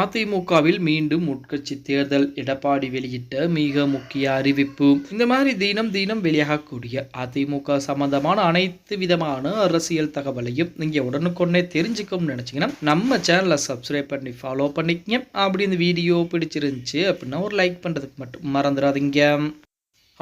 அதிமுகவில் மீண்டும் உட்கட்சி தேர்தல் எடப்பாடி வெளியிட்ட மிக முக்கிய அறிவிப்பு. இந்த மாதிரி தினம் தினம் வெளியாகக்கூடிய அதிமுக சம்பந்தமான அனைத்து விதமான அரசியல் தகவலையும் நீங்க உடனுக்குடனே தெரிஞ்சுக்கணும்னு நினைச்சீங்கன்னா நம்ம சேனலை சப்ஸ்கிரைப் பண்ணி ஃபாலோ பண்ணிக்கங்க. அப்படி இந்த வீடியோ பிடிச்சிருந்துச்சு அப்படின்னா ஒரு லைக் பண்றதுக்கு மட்டும் மறந்துடாதீங்க.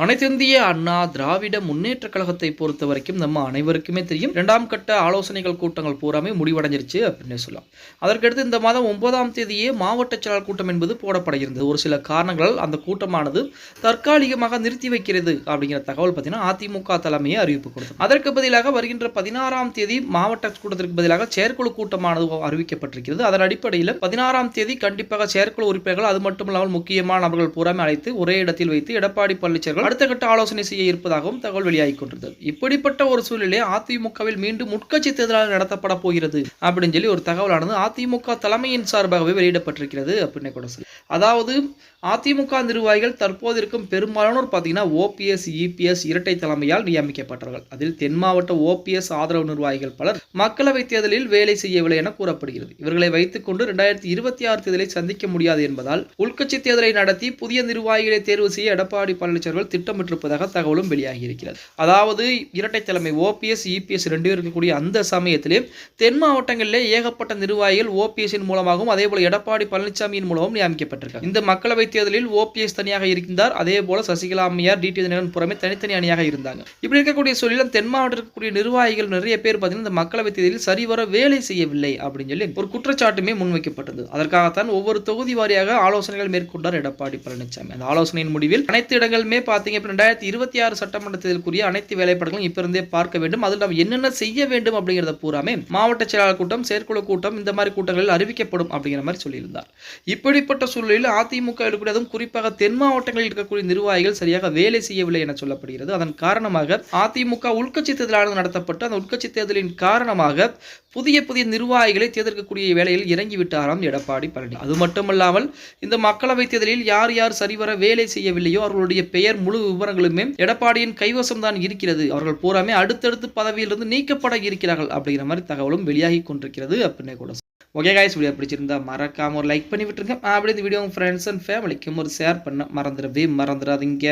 அனைத்திந்திய அண்ணா திராவிட முன்னேற்ற கழகத்தை பொறுத்த வரைக்கும் நம்ம அனைவருக்குமே தெரியும். இரண்டாம் கட்ட ஆலோசனைகள் கூட்டங்கள் பூராமே முடிவடைஞ்சிருச்சு அப்படின்னு சொல்லலாம். அதற்கடுத்து இந்த மாதம் ஒன்பதாம் தேதியே மாவட்ட செயலாளர் கூட்டம் என்பது போடப்பட இருந்தது ஒரு சில காரணங்களால் அந்த கூட்டமானது தற்காலிகமாக நிறுத்தி வைக்கிறது அப்படிங்கிற தகவல் பார்த்தீங்கன்னா அதிமுக தலைமையை அறிவிப்பு கொடுத்தது. அதற்கு பதிலாக வருகின்ற பதினாறாம் தேதி மாவட்ட கூட்டத்திற்கு பதிலாக செயற்குழு கூட்டமானது அறிவிக்கப்பட்டிருக்கிறது. அதன் அடிப்படையில் பதினாறாம் தேதி கண்டிப்பாக செயற்குழு உறுப்பினர்கள் அது மட்டும் இல்லாமல் முக்கியமான நபர்கள் பூராமே அழைத்து ஒரே இடத்தில் வைத்து எடப்பாடி பழனிசாமி அடுத்த கட்ட ஆலோசனை செய்ய இருப்பதாகவும் தகவல் வெளியாகி கொண்டிருந்தது. இப்படிப்பட்ட ஒரு சூழ்நிலை அதிமுகவில் மீண்டும் உட்கட்சி தேர்தலாக நடத்தப்பட போகிறது அப்படின்னு சொல்லி ஒரு தகவலானது அதிமுக தலைமையின் சார்பாகவே வெளியிடப்பட்டிருக்கிறது அப்படின்னு கூட சொல்லி. அதாவது அதிமுக நிர்வாகிகள் தற்போது இருக்கும் பெரும்பாலானோர் பார்த்தீங்கன்னா ஓபிஎஸ் இபிஎஸ் இரட்டை தலைமையால் நியமிக்கப்பட்டார்கள் அதில் தென் மாவட்ட ஓபிஎஸ் ஆதரவு நிர்வாகிகள் பலர் மக்களவைத் தேர்தலில் வேலை செய்யவில்லை என கூறப்படுகிறது. இவர்களை வைத்துக்கொண்டு இரண்டாயிரத்தி இருபத்தி ஆறு தேர்தலை சந்திக்க முடியாது என்பதால் உள்கட்சி தேர்தலை நடத்தி புதிய நிர்வாகிகளை தேர்வு செய்ய எடப்பாடி பழனிசாமி திட்டமிட்டிருப்பதாக தகவலும் வெளியாகியிருக்கிறது. அதாவது இரட்டை தலைமை ஓபிஎஸ் இபிஎஸ் ரெண்டு பேர் இருக்கக்கூடிய அந்த சமயத்திலே தென் மாவட்டங்களிலே ஏகப்பட்ட நிர்வாகிகள் ஓபிஎஸ்ஸின் மூலமாகவும் அதே போல எடப்பாடி பழனிசாமியின் மூலமும் நியமிக்கப்பட்டிருக்கார் இந்த மக்களவை தேர்தலில் ஓபிஎஸ் தனியாக இருந்தார். அதே போல சசிகலா அம்மையார் டிடி தினகரன் புறமே தனித்தனி அணியாக இருந்தாங்க. இப்படி இருக்கக்கூடிய சூழலில் தென் மாவட்டம் இருக்கக்கூடிய நிர்வாகிகள் நிறைய பேர் பார்த்தீங்கன்னா இந்த மக்களவை தேர்தலில் சரிவர வேலை செய்யவில்லை அப்படின்னு சொல்லி ஒரு குற்றச்சாட்டுமே முன்வைக்கப்பட்டது அதற்காகத்தான் ஒவ்வொரு தொகுதி வாரியாக ஆலோசனைகள் மேற்கொண்டார் எடப்பாடி பழனிசாமி. அந்த ஆலோசனையின் முடிவில் அனைத்து இடங்களுமே பார்த்து பார்த்தீங்க இப்போ ரெண்டாயிரத்தி இருபத்தி ஆறு சட்டமன்ற தேர்தலுக்குரிய அனைத்து வேலைப்பாடுகளும் இப்போ இருந்தே பார்க்க வேண்டும். அதில் நாம் என்னென்ன செய்ய வேண்டும் அப்படிங்கிறத பூராமே மாவட்ட செயலாளர் கூட்டம் செயற்குழு கூட்டம் இந்த மாதிரி கூட்டங்களில் அறிவிக்கப்படும் அப்படிங்கிற மாதிரி சொல்லியிருந்தார். இப்படிப்பட்ட சூழலில் அதிமுக இருக்கக்கூடிய அதுவும் குறிப்பாக தென் மாவட்டங்களில் இருக்கக்கூடிய நிர்வாகிகள் சரியாக வேலை செய்யவில்லை என சொல்லப்படுகிறது. அதன் காரணமாக அதிமுக உள்கட்சி தேர்தலானது நடத்தப்பட்டு அந்த உள்கட்சி தேர்தலின் காரணமாக புதிய புதிய நிர்வாகிகளை தேர்ந்தெடுக்கக்கூடிய வேலையில் இறங்கிவிட்டாராம் எடப்பாடி பழனி அது மட்டுமல்லாமல் இந்த மக்களவை தேர்தலில் யார் யார் சரிவர வேலை செய்யவில்லையோ அவர்களுடைய பெயர் முழு விவரங்களுமே எடப்பாடியின் கைவசம் தான் இருக்கிறது. அவர்கள் பூராமே அடுத்தடுத்து பதவியிலிருந்து நீக்கப்பட இருக்கிறார்கள் அப்படிங்கிற மாதிரி தகவலும் வெளியாகி கொண்டிருக்கிறது. அப்படின்னு கூட ஓகே காய்ஸ் வீடியோ பிடிச்சிருந்தா மறக்காம ஒரு லைக் பண்ணி விட்டுருங்க அப்படி இந்த வீடியோ உங்கள் ஃப்ரெண்ட்ஸ் அண்ட் ஃபேமிலிக்கும் ஒரு ஷேர் பண்ண மறந்துடவே மறந்துடாதீங்க.